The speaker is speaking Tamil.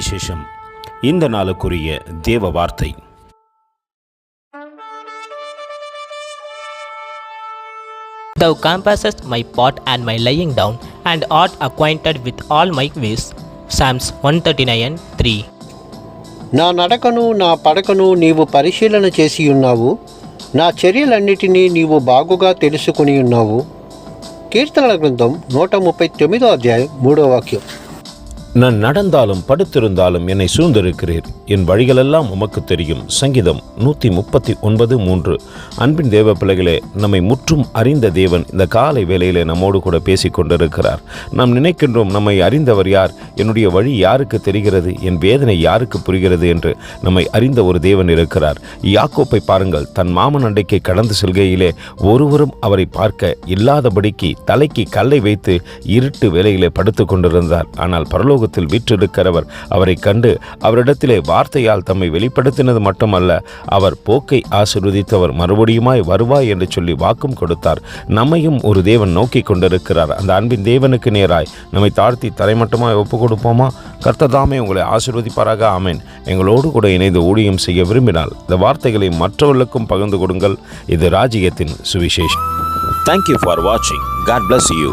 சுவிசேஷம் இந்த நாளுக்குரிய தேவ வார்த்தை Thou compassest my pot and my lying down, and art acquainted with all my ways. Psalms 139 3. నా నడకను నా పడకను నీవు పరిశీలన చేసి ఉన్నావు నా చర్యలన్నిటినీ నీవు బాగుగా తెలుసుకుని ఉన్నావు కీర్తనల గ్రంథం నూట ముప్పై తొమ్మిదో అధ్యాయం మూడో వాక్యం நான் நடந்தாலும் படுத்திருந்தாலும் என்னை சூழ்ந்திருக்கிறீர். என் வழிகளெல்லாம் உமக்கு தெரியும். சங்கீதம் நூற்றி முப்பத்தி ஒன்பது மூன்று. அன்பின் தேவ பிள்ளைகளே நம்மை முற்றும் அறிந்த தேவன் இந்த காலை வேளையிலே நம்மோடு கூட பேசிக் கொண்டிருக்கிறார். நாம் நினைக்கின்றோம் நம்மை அறிந்தவர் யார்? என்னுடைய வழி யாருக்கு தெரிகிறது? என் வேதனை யாருக்கு புரிகிறது என்று நம்மை அறிந்த ஒரு தேவன் இருக்கிறார். யாக்கோப்பை பாருங்கள் தன் மாமன் அண்டைக்கு கடந்து செல்கையிலே ஒருவரும் அவரை பார்க்க இல்லாதபடிக்கு தலைக்கு கல்லை வைத்து இருட்டு வேலையிலே படுத்து கொண்டிருந்தார். ஆனால் பரலோகத்தில் வீற்றிருக்கிறவர் அவரை கண்டு அவரிடத்திலே வார்த்தையால் தம்மை வெளிப்படுத்தினது மட்டுமல்ல அவர் போக்கை ஆசிர்வதித்தவர் மறுபடியுமாய் வருவாய் என்று சொல்லி வாக்கும் கொடுத்தார். நம்மையும் ஒரு தேவன் நோக்கி கொண்டிருக்கிறார். அந்த அன்பின் தேவனுக்கு நேராய் நம்மை தாழ்த்தி தரைமட்டமாய் ஒப்பு கொடுப்போமா கர்த்ததாமே உங்களை ஆசிர்வதிப்பாராக. ஆமேன். எங்களோடு கூட இணைந்து ஊழியம் செய்ய விரும்பினால் இந்த வார்த்தைகளை மற்றவர்களுக்கும் பகிர்ந்து கொடுங்கள். இது ராஜ்யத்தின் சுவிசேஷம். தேங்க்யூ ஃபார் வாட்சிங் காட் பிளஸ் யூ